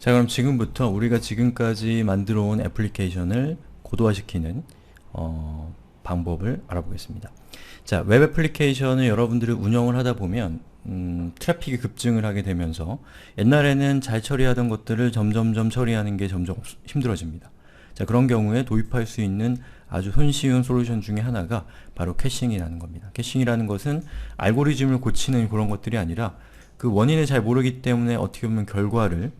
자 그럼 지금부터 우리가 지금까지 만들어 온 애플리케이션을 고도화시키는 어, 방법을 알아보겠습니다. 자, 웹 애플리케이션을 여러분들이 운영을 하다 보면 음, 트래픽이 급증을 하게 되면서 옛날에는 잘 처리하던 것들을 점점점 처리하는 게 점점 없- 힘들어집니다. 자, 그런 경우에 도입할 수 있는 아주 손쉬운 솔루션 중에 하나가 바로 캐싱이라는 겁니다. 캐싱이라는 것은 알고리즘을 고치는 그런 것들이 아니라 그 원인을 잘 모르기 때문에 어떻게 보면 결과를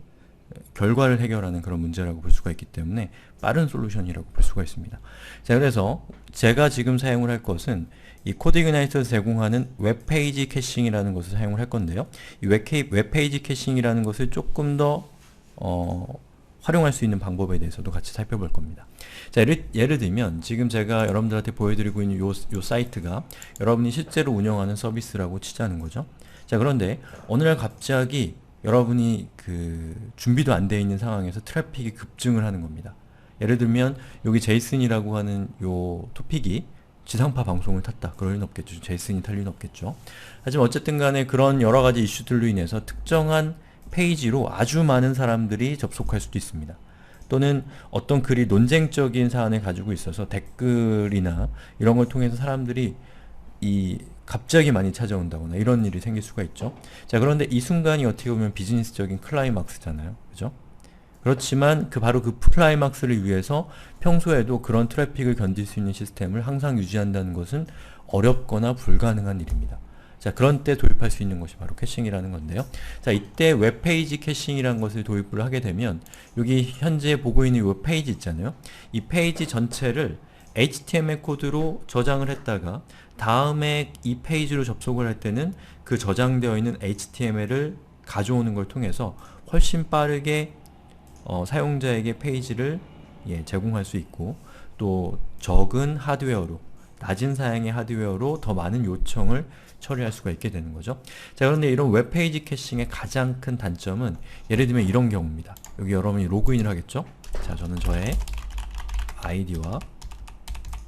결과를 해결하는 그런 문제라고 볼 수가 있기 때문에 빠른 솔루션이라고 볼 수가 있습니다. 자, 그래서 제가 지금 사용을 할 것은 이 코드이그나이트에서 제공하는 웹페이지 캐싱이라는 것을 사용을 할 건데요. 이 웹페이- 웹페이지 캐싱이라는 것을 조금 더 어, 활용할 수 있는 방법에 대해서도 같이 살펴볼 겁니다. 자, 예를, 예를 들면 지금 제가 여러분들한테 보여드리고 있는 요, 요 사이트가 여러분이 실제로 운영하는 서비스라고 치자는 거죠. 자, 그런데 어느 날 갑자기 여러분이 그 준비도 안 돼 있는 상황에서 트래픽이 급증을 하는 겁니다. 예를 들면 여기 제이슨이라고 하는 요 토픽이 지상파 방송을 탔다. 그럴 리는 없겠죠. 제이슨이 탈 리는 없겠죠. 하지만 어쨌든 간에 그런 여러 가지 이슈들로 인해서 특정한 페이지로 아주 많은 사람들이 접속할 수도 있습니다. 또는 어떤 글이 논쟁적인 사안을 가지고 있어서 댓글이나 이런 걸 통해서 사람들이 이 갑자기 많이 찾아온다거나 이런 일이 생길 수가 있죠. 자, 그런데 이 순간이 어떻게 보면 비즈니스적인 클라이막스잖아요. 그죠? 그렇지만 그 바로 그 클라이막스를 위해서 평소에도 그런 트래픽을 견딜 수 있는 시스템을 항상 유지한다는 것은 어렵거나 불가능한 일입니다. 자, 그런 때 도입할 수 있는 것이 바로 캐싱이라는 건데요. 자, 이때 웹페이지 캐싱이라는 것을 도입을 하게 되면 여기 현재 보고 있는 이 페이지 있잖아요. 이 페이지 전체를 HTML 코드로 저장을 했다가 다음에 이 페이지로 접속을 할 때는 그 저장되어 있는 HTML을 가져오는 걸 통해서 훨씬 빠르게 어, 사용자에게 페이지를 예, 제공할 수 있고 또 적은 하드웨어로 낮은 사양의 하드웨어로 더 많은 요청을 처리할 수가 있게 되는 거죠. 자 그런데 이런 웹페이지 캐싱의 가장 큰 단점은 예를 들면 이런 경우입니다. 여기 여러분이 로그인을 하겠죠? 자 저는 저의 아이디와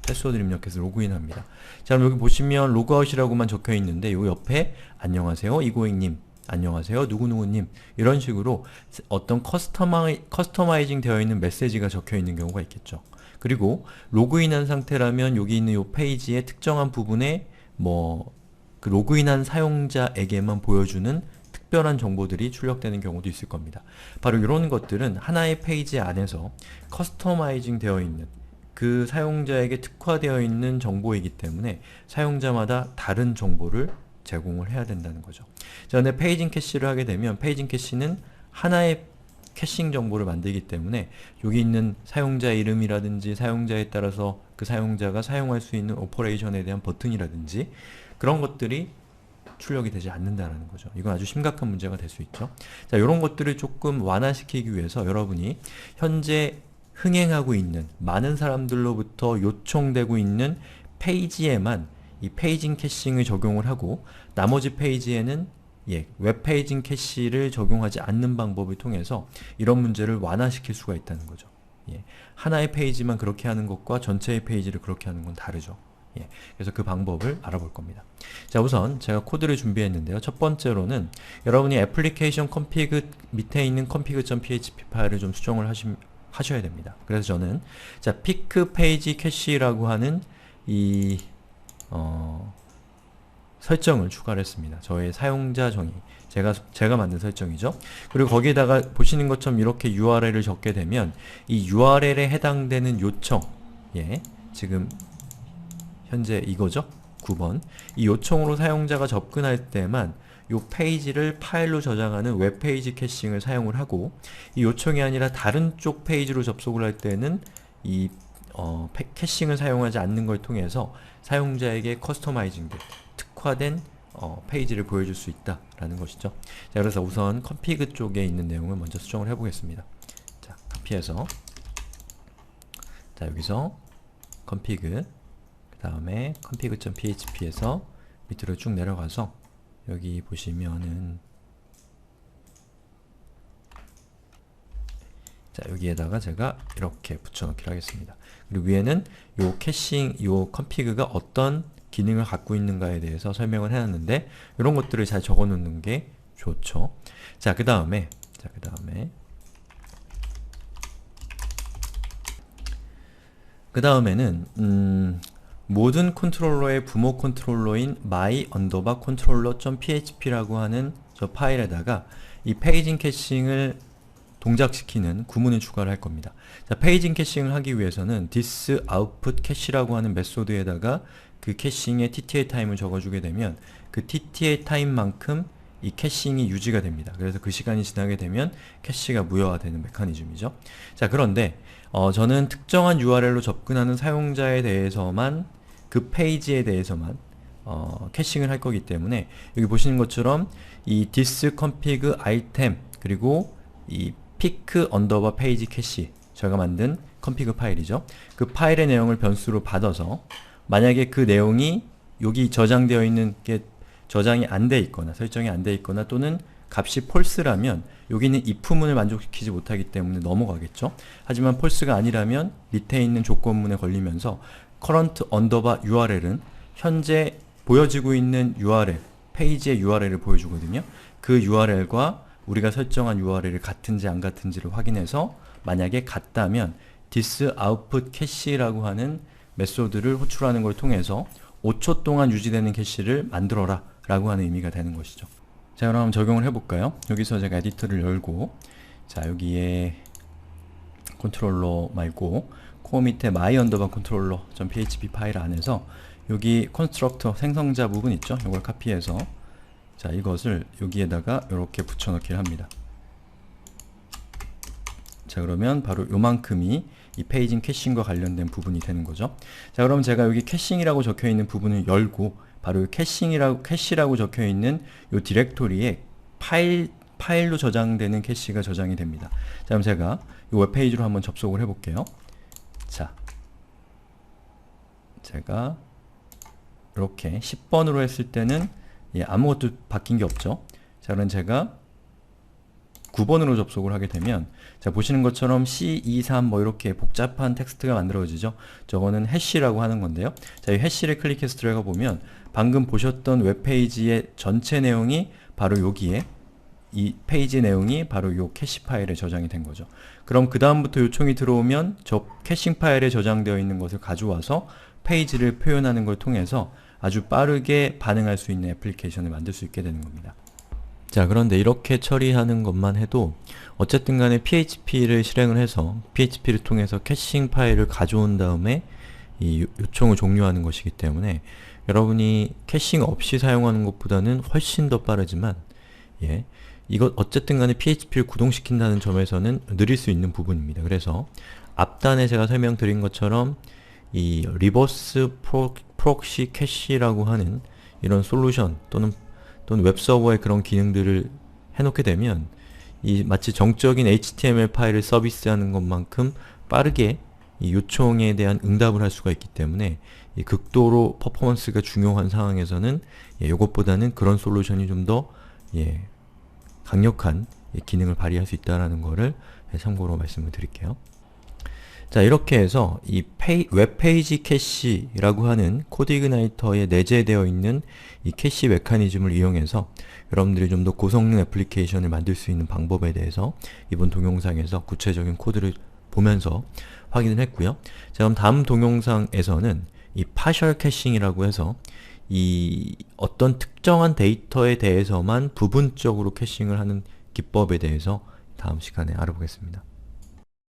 패스워드를 입력해서 로그인합니다. 자 그럼 여기 보시면 로그아웃이라고만 적혀 있는데 요 옆에 안녕하세요 이고잉님 안녕하세요 누구누구님 이런 식으로 어떤 커스터마이, 커스터마이징 되어 있는 메시지가 적혀 있는 경우가 있겠죠. 그리고 로그인한 상태라면 여기 있는 이 페이지의 특정한 부분에 뭐 그 로그인한 사용자에게만 보여주는 특별한 정보들이 출력되는 경우도 있을 겁니다. 바로 이런 것들은 하나의 페이지 안에서 커스터마이징 되어 있는 그 사용자에게 특화되어 있는 정보이기 때문에 사용자마다 다른 정보를 제공을 해야 된다는 거죠. 자, 근데 페이징 캐시를 하게 되면 페이징 캐시는 하나의 캐싱 정보를 만들기 때문에 여기 있는 사용자 이름이라든지 사용자에 따라서 그 사용자가 사용할 수 있는 오퍼레이션에 대한 버튼이라든지 그런 것들이 출력이 되지 않는다는 거죠. 이건 아주 심각한 문제가 될 수 있죠. 자, 이런 것들을 조금 완화시키기 위해서 여러분이 현재 흥행하고 있는 많은 사람들로부터 요청되고 있는 페이지에만 이 페이징 캐싱을 적용을 하고 나머지 페이지에는 예, 웹페이징 캐시를 적용하지 않는 방법을 통해서 이런 문제를 완화시킬 수가 있다는 거죠. 예, 하나의 페이지만 그렇게 하는 것과 전체의 페이지를 그렇게 하는 건 다르죠. 예, 그래서 그 방법을 알아볼 겁니다. 자, 우선 제가 코드를 준비했는데요. 첫 번째로는 여러분이 애플리케이션 컴피그 밑에 있는 config.php 파일을 좀 수정을 하시, 하셔야 됩니다. 그래서 저는 자, 피크 페이지 캐시라고 하는 이 어, 설정을 추가를 했습니다. 저의 사용자 정의. 제가, 제가 만든 설정이죠. 그리고 거기에다가 보시는 것처럼 이렇게 URL을 적게 되면 이 URL에 해당되는 요청, 예, 지금 현재 이거죠? 9번. 이 요청으로 사용자가 접근할 때만 이 페이지를 파일로 저장하는 웹페이지 캐싱을 사용을 하고 이 요청이 아니라 다른 쪽 페이지로 접속을 할 때는 이 어, 패- 캐싱을 사용하지 않는 걸 통해서 사용자에게 커스터마이징된 특화된 어, 페이지를 보여줄 수 있다라는 것이죠. 자, 그래서 우선 컴피그 쪽에 있는 내용을 먼저 수정을 해보겠습니다. 자, 카피해서 자 여기서 컴피그 그 다음에 config.php에서 밑으로 쭉 내려가서 여기 보시면은 자 여기에다가 제가 이렇게 붙여넣기를 하겠습니다. 그리고 위에는 요 캐싱, 요 컨피그가 어떤 기능을 갖고 있는가에 대해서 설명을 해놨는데 이런 것들을 잘 적어놓는 게 좋죠. 자 그 다음에 자그 다음에 그 다음에는 음, 모든 컨트롤러의 부모 컨트롤러인 my underbar controller.php라고 하는 저 파일에다가 이 페이징 캐싱을 동작시키는 구문을 추가를 할 겁니다. 자, 페이징 캐싱을 하기 위해서는 this output cache라고 하는 메소드에다가 그 캐싱의 TTA 타임을 적어주게 되면 그 TTA 타임만큼 이 캐싱이 유지가 됩니다. 그래서 그 시간이 지나게 되면 캐시가 무효화되는 메커니즘이죠. 자, 그런데 어, 저는 특정한 URL로 접근하는 사용자에 대해서만 그 페이지에 대해서만 어, 캐싱을 할 거기 때문에 여기 보시는 것처럼 이 this config item 그리고 이 pick underbar page cache 제가 만든 config 파일이죠. 그 파일의 내용을 변수로 받아서 만약에 그 내용이 여기 저장되어 있는 게 저장이 안 돼 있거나 설정이 안 돼 있거나 또는 값이 폴스라면 여기는 if문을 만족시키지 못하기 때문에 넘어가겠죠. 하지만 폴스가 아니라면 밑에 있는 조건문에 걸리면서 current underbar URL은 현재 보여지고 있는 URL, 페이지의 URL을 보여주거든요. 그 URL과 우리가 설정한 URL이 같은지 안 같은지를 확인해서 만약에 같다면 this output cache라고 하는 메소드를 호출하는 걸 통해서 5초 동안 유지되는 캐시를 만들어라 라고 하는 의미가 되는 것이죠. 자 그럼 적용을 해볼까요? 여기서 제가 에디터를 열고 자 여기에 컨트롤러 말고 코어 밑에 my underbar controller.php 파일 안에서 여기 컨스트럭터 생성자 부분 있죠? 이걸 카피해서 자 이것을 여기에다가 이렇게 붙여넣기를 합니다. 자 그러면 바로 요만큼이 이 페이징 캐싱과 관련된 부분이 되는 거죠. 자 그럼 제가 여기 캐싱이라고 적혀 있는 부분을 열고 바로 이 캐싱이라고 캐시라고 적혀 있는 요 디렉토리에 파일 파일로 저장되는 캐시가 저장이 됩니다. 자 그럼 제가 이 웹페이지로 한번 접속을 해 볼게요. 자 제가 이렇게 10번으로 했을 때는 예, 아무것도 바뀐 게 없죠. 자 그럼 제가 9번으로 접속을 하게 되면 자 보시는 것처럼 C23 뭐 이렇게 복잡한 텍스트가 만들어지죠. 저거는 해시라고 하는 건데요. 자, 이 해시를 클릭해서 들어가 보면 방금 보셨던 웹페이지의 전체 내용이 바로 여기에 이 페이지 내용이 바로 요 캐시 파일에 저장이 된 거죠. 그럼 그 다음부터 요청이 들어오면 저 캐싱 파일에 저장되어 있는 것을 가져와서 페이지를 표현하는 걸 통해서 아주 빠르게 반응할 수 있는 애플리케이션을 만들 수 있게 되는 겁니다. 자 그런데 이렇게 처리하는 것만 해도 어쨌든 간에 PHP를 실행을 해서 PHP를 통해서 캐싱 파일을 가져온 다음에 이 요- 요청을 종료하는 것이기 때문에 여러분이 캐싱 없이 사용하는 것보다는 훨씬 더 빠르지만 예, 이것 어쨌든 간에 PHP를 구동시킨다는 점에서는 느릴 수 있는 부분입니다. 그래서 앞단에 제가 설명드린 것처럼 이 리버스 프로, 프록시 캐시라고 하는 이런 솔루션 또는 또는 웹서버의 그런 기능들을 해놓게 되면 이 마치 정적인 HTML 파일을 서비스하는 것만큼 빠르게 이 요청에 대한 응답을 할 수가 있기 때문에 이 극도로 퍼포먼스가 중요한 상황에서는 예, 이것보다는 그런 솔루션이 좀더 예, 강력한 예, 기능을 발휘할 수 있다는 것을 예, 참고로 말씀을 드릴게요. 자 이렇게 해서 이 페이, 웹페이지 캐시라고 하는 코드이그나이터에 내재되어 있는 이 캐시 메커니즘을 이용해서 여러분들이 좀 더 고성능 애플리케이션을 만들 수 있는 방법에 대해서 이번 동영상에서 구체적인 코드를 보면서 확인을 했고요. 자 그럼 다음 동영상에서는 이 partial 캐싱이라고 해서 이 어떤 특정한 데이터에 대해서만 부분적으로 캐싱을 하는 기법에 대해서 다음 시간에 알아보겠습니다.